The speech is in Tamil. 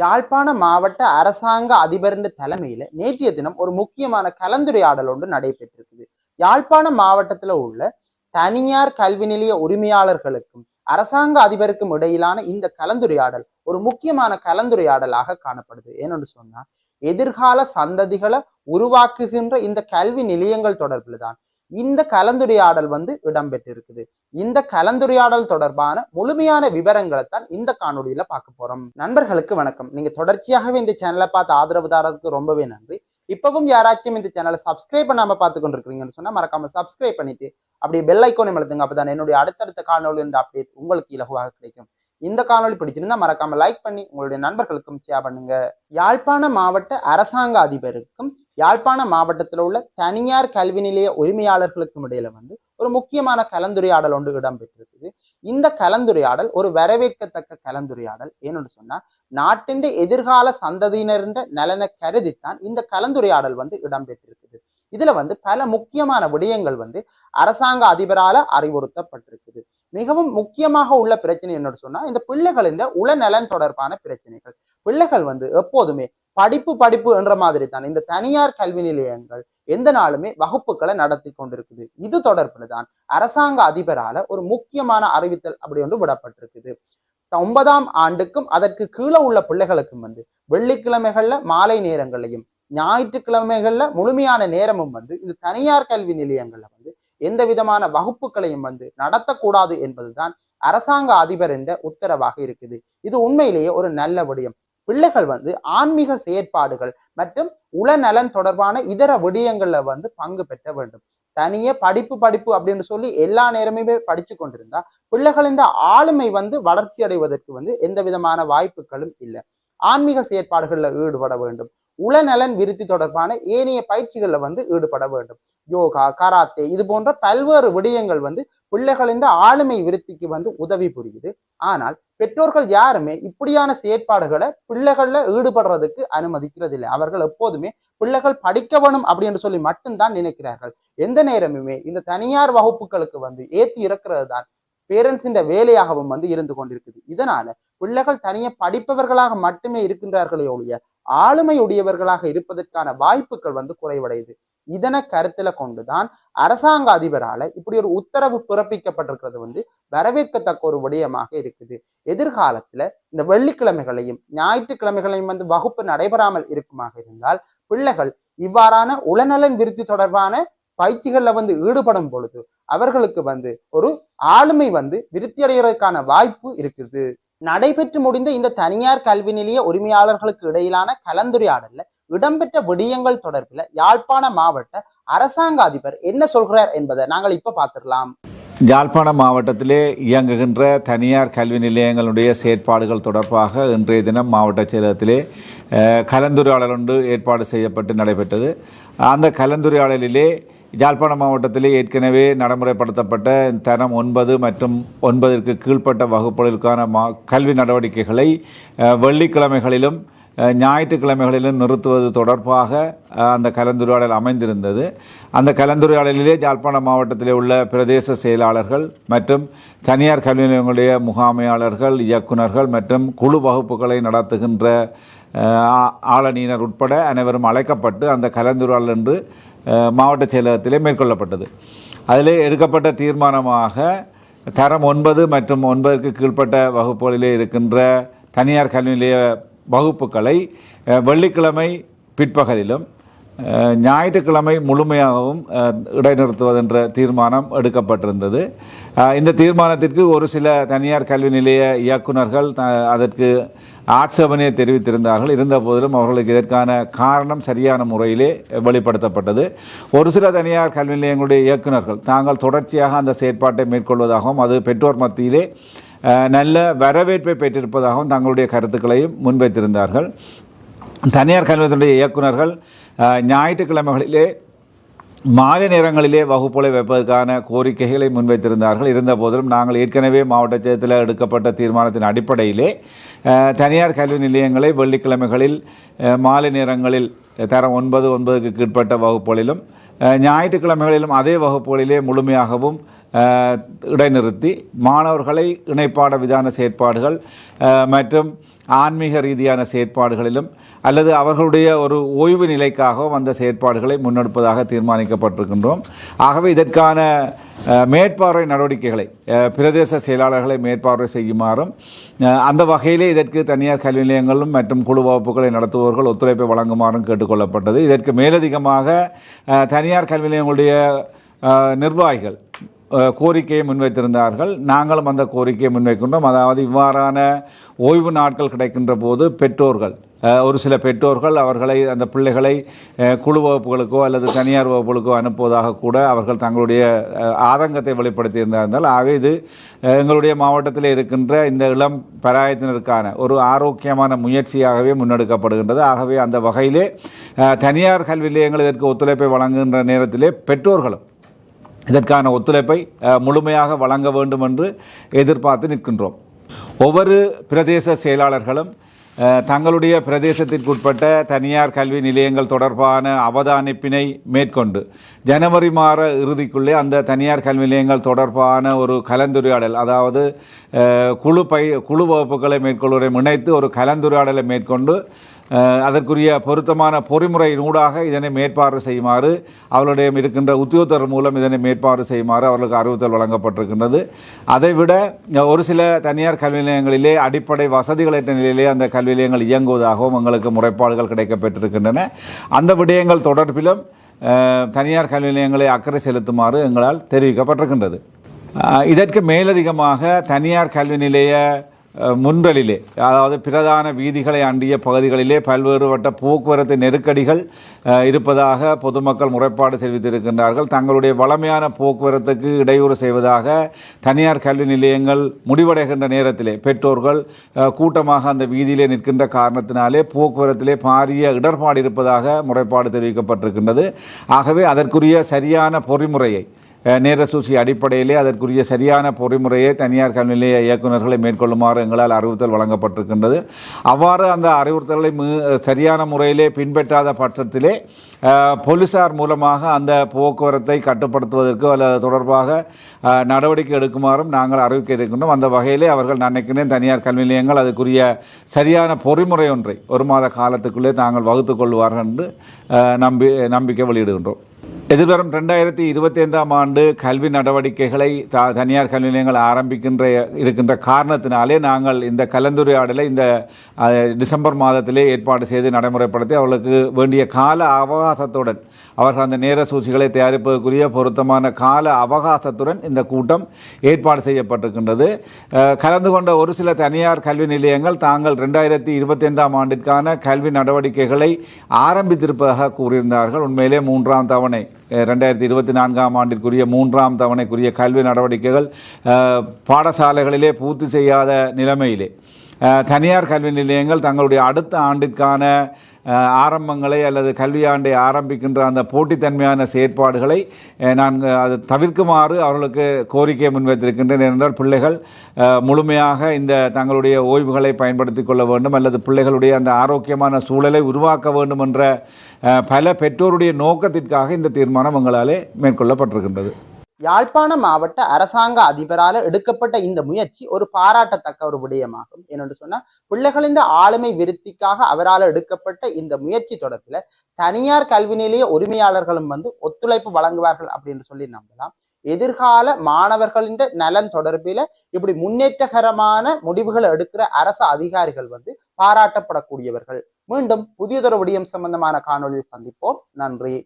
யாழ்ப்பாண மாவட்ட அரசாங்க அதிபரின் தலைமையில நேற்றைய தினம் ஒரு முக்கியமான கலந்துரையாடல் ஒன்று நடைபெற்றிருக்குது. யாழ்ப்பாண மாவட்டத்துல உள்ள தனியார் கல்வி நிலைய உரிமையாளர்களுக்கும் அரசாங்க அதிபருக்கும் இடையிலான இந்த கலந்துரையாடல் ஒரு முக்கியமான கலந்துரையாடலாக காணப்படுது. ஏன்னு சொன்னா எதிர்கால சந்ததிகளை உருவாக்குகின்ற இந்த கல்வி நிலையங்கள் தொடர்பில் தான். இந்த கலந்துரையாடல் வந்து இடம்பெற்றிருக்குது. இந்த கலந்துரையாடல் தொடர்பான முழுமையான விவரங்களை தான் இந்த காணொலியில பார்க்க போறோம். நண்பர்களுக்கு வணக்கம். நீங்க தொடர்ச்சியாகவே இந்த சேனலை பார்த்து ஆதரவு தாரதுக்கு ரொம்பவே நன்றி. இப்பவும் யாராச்சும் இந்த சேனலை சப்ஸ்கிரைப் பண்ணாம பார்த்து கொண்டிருக்கீங்கன்னு சொன்னா மறக்காம சப்ஸ்கிரைப் பண்ணிட்டு அப்படியே பெல் ஐக்கோனை அழுத்துங்க அப்பதான் என்னுடைய அடுத்தடுத்த காணொலி அப்டேட் உங்களுக்கு இலகுவாக கிடைக்கும். இந்த காணொலி பிடிச்சிருந்தா மறக்காம லைக் பண்ணி உங்களுடைய நண்பர்களுக்கும் ஷேர் பண்ணுங்க. யாழ்ப்பாண மாவட்ட அரசாங்க அதிபருக்கும் யாழ்ப்பாண மாவட்டத்தில் உள்ள தனியார் கல்வி நிலைய உரிமையாளர்களுக்கும் இடையில வந்து ஒரு முக்கியமான கலந்துரையாடல் ஒன்று இடம்பெற்றிருக்குது. இந்த கலந்துரையாடல் ஒரு வரவேற்கத்தக்க கலந்துரையாடல். ஏன்னு சொன்னா நாட்டின் எதிர்கால சந்ததியினரின் நலனை கருதித்தான் இந்த கலந்துரையாடல் வந்து இடம்பெற்றிருக்குது. இதுல வந்து பல முக்கியமான விடயங்கள் வந்து அரசாங்க அதிபரால அறிவுறுத்தப்பட்டிருக்குது. மிகவும் முக்கியமாக உள்ள பிரச்சனை என்னன்னு சொன்னா இந்த பிள்ளைகளின் உளநலன் தொடர்பான பிரச்சனைகள். பிள்ளைகள் வந்து எப்போதுமே படிப்பு படிப்பு என்ற மாதிரி தான் இந்த தனியார் கல்வி நிலையங்கள் எந்த நாளுமே வகுப்புகளை நடத்தி கொண்டிருக்குது. இது தொடர்பில் தான் அரசாங்க அதிபரால ஒரு முக்கியமான அறிவித்தல் அப்படி ஒன்று விடப்பட்டிருக்குது. ஒன்பதாம் ஆண்டுக்கும் அதற்கு கீழே உள்ள பிள்ளைகளுக்கும் வந்து வெள்ளிக்கிழமைகள்ல மாலை நேரங்களையும் ஞாயிற்றுக்கிழமைகள்ல முழுமையான நேரமும் வந்து இந்த தனியார் கல்வி நிலையங்கள்ல எந்த விதமான வகுப்புகளையும் வந்து நடத்தக்கூடாது என்பதுதான் அரசாங்க அதிபர் என்ற உத்தரவாக இருக்குது. இது உண்மையிலேயே ஒரு நல்ல விடயம். பிள்ளைகள் வந்து ஆன்மீக செயற்பாடுகள் மற்றும் உளநலன் தொடர்பான இதர விடயங்கள்ல வந்து பங்கு பெற்ற வேண்டும். தனியே படிப்பு படிப்பு அப்படின்னு சொல்லி எல்லா நேரமுமே படிச்சு கொண்டிருந்தா பிள்ளைகளின் ஆளுமை வந்து வளர்ச்சி அடைவதற்கு வந்து எந்த விதமான வாய்ப்புகளும் இல்லை. ஆன்மீக செயற்பாடுகளில் ஈடுபட வேண்டும். உளநலன் விருத்தி தொடர்பான ஏனைய பயிற்சிகளில் வந்து ஈடுபட வேண்டும். யோகா கராத்தே இது போன்ற பல்வேறு விடயங்கள் வந்து பிள்ளைகளின் ஆளுமை விருத்திக்கு வந்து உதவி புரியுது. ஆனால் பெற்றோர்கள் யாருமே இப்படியான செயற்பாடுகளை பிள்ளைகள்ல ஈடுபடுறதுக்கு அனுமதிக்கிறது இல்லை அவர்கள் எப்போதுமே பிள்ளைகள் படிக்க வேணும் அப்படின்னு சொல்லி மட்டும்தான் நினைக்கிறார்கள். எந்த நேரமுமே இந்த தனியார் வகுப்புகளுக்கு வந்து ஏத்தி இறக்கிறது தான் பேரண்ட்ஸின் வேலையாகவும் வந்து இருந்து கொண்டிருக்குது. இதனால பிள்ளைகள் தனியே படிப்பவர்களாக மட்டுமே இருக்கின்றார்களே ஒழிய ஆளுமை உடையவர்களாக இருப்பதற்கான வாய்ப்புகள் வந்து குறைவடையுது. இதனை கருத்துல கொண்டுதான் அரசாங்க அதிபரால இப்படி ஒரு உத்தரவு பிறப்பிக்கப்பட்டிருக்கிறது வந்து வரவேற்கத்தக்க ஒரு விடயமாக இருக்குது. எதிர்காலத்துல இந்த வெள்ளிக்கிழமைகளையும் ஞாயிற்றுக்கிழமைகளையும் வந்து வகுப்பு நடைபெறாமல் இருக்குமாக இருந்தால் பிள்ளைகள் இவ்வாறான உளநலன் விருத்தி தொடர்பான பயிற்சிகள்ல வந்து ஈடுபடும் பொழுது அவர்களுக்கு வந்து ஒரு ஆளுமை வந்து விருத்தி அடைகிறதுக்கான வாய்ப்பு இருக்குது. நடைபெற்று முடிந்த இந்த தனியார் கல்வி நிலைய உரிமையாளர்களுக்கு இடையிலான கலந்துரையாடல்ல இடம்பெற்ற விடயங்கள் தொடர்பில் யாழ்ப்பாண மாவட்ட அரசாங்க அதிபர் என்ன சொல்கிறார் என்பதை நாங்கள் இப்ப பார்த்துடலாம். யாழ்ப்பாண மாவட்டத்திலே இயங்குகின்ற தனியார் கல்வி நிலையங்களுடைய செயற்பாடுகள் தொடர்பாக இன்றைய தினம் மாவட்ட செயலகத்திலே கலந்துரையாடல் ஒன்று ஏற்பாடு செய்யப்பட்டு நடைபெற்றது. அந்த கலந்துரையாடலிலே யாழ்ப்பாணம் மாவட்டத்திலே ஏற்கனவே நடைமுறைப்படுத்தப்பட்ட தரம் ஒன்பது மற்றும் ஒன்பதற்கு கீழ்ப்பட்ட வகுப்புகளுக்கான மா கல்வி நடவடிக்கைகளை வெள்ளிக்கிழமைகளிலும் ஞாயிற்றுக்கிழமைகளிலும் நிறுத்துவது தொடர்பாக அந்த கலந்துரையாடல் அமைந்திருந்தது. அந்த கலந்துரையாடலிலே யாழ்ப்பாணம் மாவட்டத்திலே உள்ள பிரதேச செயலாளர்கள் மற்றும் தனியார் கல்வி நிலையங்களுடைய முகாமையாளர்கள் இயக்குனர்கள் மற்றும் குழு வகுப்புகளை நடத்துகின்ற ஆளணியினர் உட்பட அனைவரும் அழைக்கப்பட்டு அந்த கலந்துரையாடல் என்று மாவட்ட செயலகத்திலே மேற்கொள்ளப்பட்டது. அதிலே எடுக்கப்பட்ட தீர்மானமாக தரம் ஒன்பது மற்றும் ஒன்பதுக்கு கீழ்ப்பட்ட வகுப்புகளிலே இருக்கின்ற தனியார் கல்வி நிலைய வகுப்புகளை வெள்ளிக்கிழமை பிற்பகலிலும் ஞாயிற்றுக்கிழமை முழுமையாகவும் இடைநிறுத்துவதென்ற தீர்மானம் எடுக்கப்பட்டிருந்தது. இந்த தீர்மானத்திற்கு ஒரு சில தனியார் கல்வி நிலைய இயக்குனர்கள் த- அதற்கு ஆட்சேபனையை தெரிவித்திருந்தார்கள். இருந்த போதிலும் அவர்களுக்கு இதற்கான காரணம் சரியான முறையிலே வெளிப்படுத்தப்பட்டது. ஒரு சில தனியார் கல்வி நிலையங்களுடைய இயக்குனர்கள் தாங்கள் தொடர்ச்சியாக அந்த செயற்பாட்டை மேற்கொள்வதாகவும் அது பெற்றோர் மத்தியிலே நல்ல வரவேற்பை பெற்றிருப்பதாகவும் தங்களுடைய கருத்துக்களையும் முன்வைத்திருந்தார்கள். தனியார் கல்வித்துறை இயக்குநர்கள் ஞாயிற்றுக்கிழமைகளிலே மாலை நேரங்களிலே வகுப்புகளை வைப்பதற்கான கோரிக்கைகளை முன்வைத்திருந்தார்கள் இருந்த போதிலும் நாங்கள் ஏற்கனவே மாவட்ட செயலத்தில் எடுக்கப்பட்ட தீர்மானத்தின் அடிப்படையிலே தனியார் கல்வி நிலையங்களை வெள்ளிக்கிழமைகளில் மாலை நேரங்களில் தரம் ஒன்பது ஒன்பதுக்கு கீழ்ப்பட்ட வகுப்புகளிலும் ஞாயிற்றுக்கிழமைகளிலும் அதே வகுப்புகளிலே முழுமையாகவும் இடைநிறுத்தி மாணவர்களை இணைப்பாட விதான செயற்பாடுகள் மற்றும் ஆன்மீக ரீதியான செயற்பாடுகளிலும் அல்லது அவர்களுடைய ஒரு ஓய்வு நிலைக்காகவும் அந்த செயற்பாடுகளை முன்னெடுப்பதாக தீர்மானிக்கப்பட்டிருக்கின்றோம். ஆகவே இதற்கான மேற்பார்வை நடவடிக்கைகளை பிரதேச செயலாளர்களை மேற்பார்வை செய்யுமாறும் அந்த வகையிலே இதற்கு தனியார் கல்வி நிலையங்களும் மற்றும் குழு வகுப்புகளை நடத்துபவர்கள் ஒத்துழைப்பை வழங்குமாறும் கேட்டுக்கொள்ளப்பட்டது. இதற்கு மேலதிகமாக தனியார் கல்வி நிலையங்களுடைய நிர்வாகிகள் கோரிக்கையை முன்வைத்திருந்தார்கள். நாங்களும் அந்த கோரிக்கையை முன்வைக்கின்றோம். அதாவது இவ்வாறான ஓய்வு நாட்கள் கிடைக்கின்ற போது பெற்றோர்கள் ஒரு சில பெற்றோர்கள் அவர்களை அந்த பிள்ளைகளை குழு வகுப்புகளுக்கோ அல்லது தனியார் வகுப்புகளுக்கோ அனுப்புவதாக கூட அவர்கள் தங்களுடைய ஆதங்கத்தை வெளிப்படுத்தியிருந்தார்கள். ஆகவே இது எங்களுடைய மாவட்டத்தில் இருக்கின்ற இந்த இளம் பராயத்தினருக்கான ஒரு ஆரோக்கியமான முயற்சியாகவே முன்னெடுக்கப்படுகின்றது. ஆகவே அந்த வகையிலே தனியார் கல்வி நிலையங்கள் இதற்கு ஒத்துழைப்பை வழங்குகின்ற நேரத்திலே பெற்றோர்களும் இதற்கான ஒத்துழைப்பை முழுமையாக வழங்க வேண்டும் என்று எதிர்பார்த்து நிற்கின்றோம். ஒவ்வொரு பிரதேச செயலாளர்களும் தங்களுடைய பிரதேசத்திற்குட்பட்ட தனியார் கல்வி நிலையங்கள் தொடர்பான அவதானிப்பினை மேற்கொண்டு ஜனவரி மாத இறுதிக்குள்ளே அந்த தனியார் கல்வி நிலையங்கள் தொடர்பான ஒரு கலந்துரையாடல் அதாவது குழு பை குழு வகுப்புகளை மேற்கொள்வதை இணைத்து ஒரு கலந்துரையாடலை மேற்கொண்டு அதற்குரிய பொருத்தமான பொறிமுறையினூடாக இதனை மேற்பார்வை செய்யுமாறு அவர்களுடைய இருக்கின்ற உத்தியோகத்தர் மூலம் இதனை மேற்பார்வை செய்யுமாறு அவர்களுக்கு அறிவுறுத்தல் வழங்கப்பட்டிருக்கின்றது. அதைவிட ஒரு சில தனியார் கல்வி நிலையங்களிலே அடிப்படை வசதிகளற்ற நிலையிலே அந்த கல்வி நிலையங்கள் இயங்குவதாகவும் எங்களுக்கு முறைப்பாடுகள் கிடைக்கப்பெற்றிருக்கின்றன. அந்த விடயங்கள் தொடர்பிலும் தனியார் கல்வி நிலையங்களை அக்கறை செலுத்துமாறு எங்களால் தெரிவிக்கப்பட்டிருக்கின்றது. இதற்கு மேலதிகமாக தனியார் கல்வி நிலைய முன்றலிலே அதாவது பிரதான வீதிகளை அண்டிய பகுதிகளிலே பல்வேறுபட்ட போக்குவரத்து நெருக்கடிகள் இருப்பதாக பொதுமக்கள் முறைப்பாடு தெரிவித்திருக்கின்றார்கள். தங்களுடைய வளமையான போக்குவரத்துக்கு இடையூறு செய்வதாக தனியார் கல்வி நிலையங்கள் முடிவடைகின்ற நேரத்திலே பெற்றோர்கள் கூட்டமாக அந்த வீதியிலே நிற்கின்ற காரணத்தினாலே போக்குவரத்திலே பாரிய இடர்பாடு இருப்பதாக முறைப்பாடு தெரிவிக்கப்பட்டிருக்கின்றது. ஆகவே அதற்குரிய சரியான பொறிமுறையை நேரசூசி அடிப்படையிலே அதற்குரிய சரியான பொறிமுறையை தனியார் கல்வி நிலைய இயக்குநர்களை மேற்கொள்ளுமாறு எங்களால் அறிவுறுத்தல் வழங்கப்பட்டிருக்கின்றது. அவ்வாறு அந்த அறிவுறுத்தல்களை சரியான முறையிலே பின்பற்றாத பட்சத்திலே போலீசார் மூலமாக அந்த போக்குவரத்தை கட்டுப்படுத்துவதற்கு அல்லது தொடர்பாக நடவடிக்கை எடுக்குமாறும் நாங்கள் அறிவிக்க இருக்கின்றோம். அந்த வகையிலே அவர்கள் நினைக்கிறேன் தனியார் கல்வி நிலையங்கள் அதுக்குரிய சரியான பொறிமுறை ஒன்றை ஒரு மாத காலத்துக்குள்ளே தாங்கள் வகுத்துக் கொள்வார்கள் என்று நம்பி நம்பிக்கை வெளியிடுகின்றோம். எதிர்வரும் ரெண்டாயிரத்தி இருபத்தி ஐந்தாம் ஆண்டு கல்வி நடவடிக்கைகளை த தனியார் கல்வி நிலையங்கள் ஆரம்பிக்கின்ற இருக்கின்ற காரணத்தினாலே நாங்கள் இந்த கலந்துரையாடலை இந்த டிசம்பர் மாதத்திலே ஏற்பாடு செய்து நடைமுறைப்படுத்தி அவர்களுக்கு வேண்டிய கால அவகாசத்துடன் அவர்கள் அந்த நேர சூழ்ச்சிகளை தயாரிப்பதற்குரிய பொருத்தமான கால அவகாசத்துடன் இந்த கூட்டம் ஏற்பாடு செய்யப்பட்டிருக்கின்றது. கலந்து கொண்ட ஒரு சில தனியார் கல்வி நிலையங்கள் தாங்கள் ரெண்டாயிரத்தி இருபத்தி ஐந்தாம் ஆண்டிற்கான கல்வி நடவடிக்கைகளை ஆரம்பித்திருப்பதாக கூறியிருந்தார்கள். உண்மையிலே மூன்றாம் தவணை ரெண்டாயிரத்தி இருபத்தி நான்காம் ஆண்டிற்குரிய மூன்றாம் தவணைக்குரிய கல்வி நடவடிக்கைகள் பாடசாலைகளிலே பூர்த்தி செய்யாத நிலைமையிலே. தனியார் கல்வி நிலையங்கள் தங்களுடைய அடுத்த ஆண்டிற்கான ஆரம்பங்களை அல்லது கல்வியாண்டை ஆரம்பிக்கின்ற அந்த போட்டித்தன்மையான செயற்பாடுகளை நான் அது தவிர்க்குமாறு அவர்களுக்கு கோரிக்கையை முன்வைத்திருக்கின்றேன். என்றால் பிள்ளைகள் முழுமையாக இந்த தங்களுடைய ஓய்வுகளை பயன்படுத்தி கொள்ள வேண்டும் அல்லது பிள்ளைகளுடைய அந்த ஆரோக்கியமான சூழலை உருவாக்க வேண்டும் என்ற பல பெற்றோருடைய நோக்கத்திற்காக இந்த தீர்மானம் எங்களாலே மேற்கொள்ளப்பட்டிருக்கின்றது. யாழ்ப்பாண மாவட்ட அரசாங்க அதிபரால் எடுக்கப்பட்ட இந்த முயற்சி ஒரு பாராட்டத்தக்க ஒரு விடயமாகும். என்னென்று சொன்னா பிள்ளைகளின் ஆளுமை விருத்திக்காக அவரால் எடுக்கப்பட்ட இந்த முயற்சி தொடர்பில் தனியார் கல்வி நிலைய உரிமையாளர்களும் வந்து ஒத்துழைப்பு வழங்குவார்கள் அப்படின்னு சொல்லி நம்பலாம். எதிர்கால மாணவர்களின் நலன் தொடர்பில இப்படி முன்னேற்றகரமான முடிவுகளை எடுக்கிற அரசு அதிகாரிகள் வந்து பாராட்டப்படக்கூடியவர்கள். மீண்டும் புதியதொரு விடயம் சம்பந்தமான காணொளியில் சந்திப்போம். நன்றி.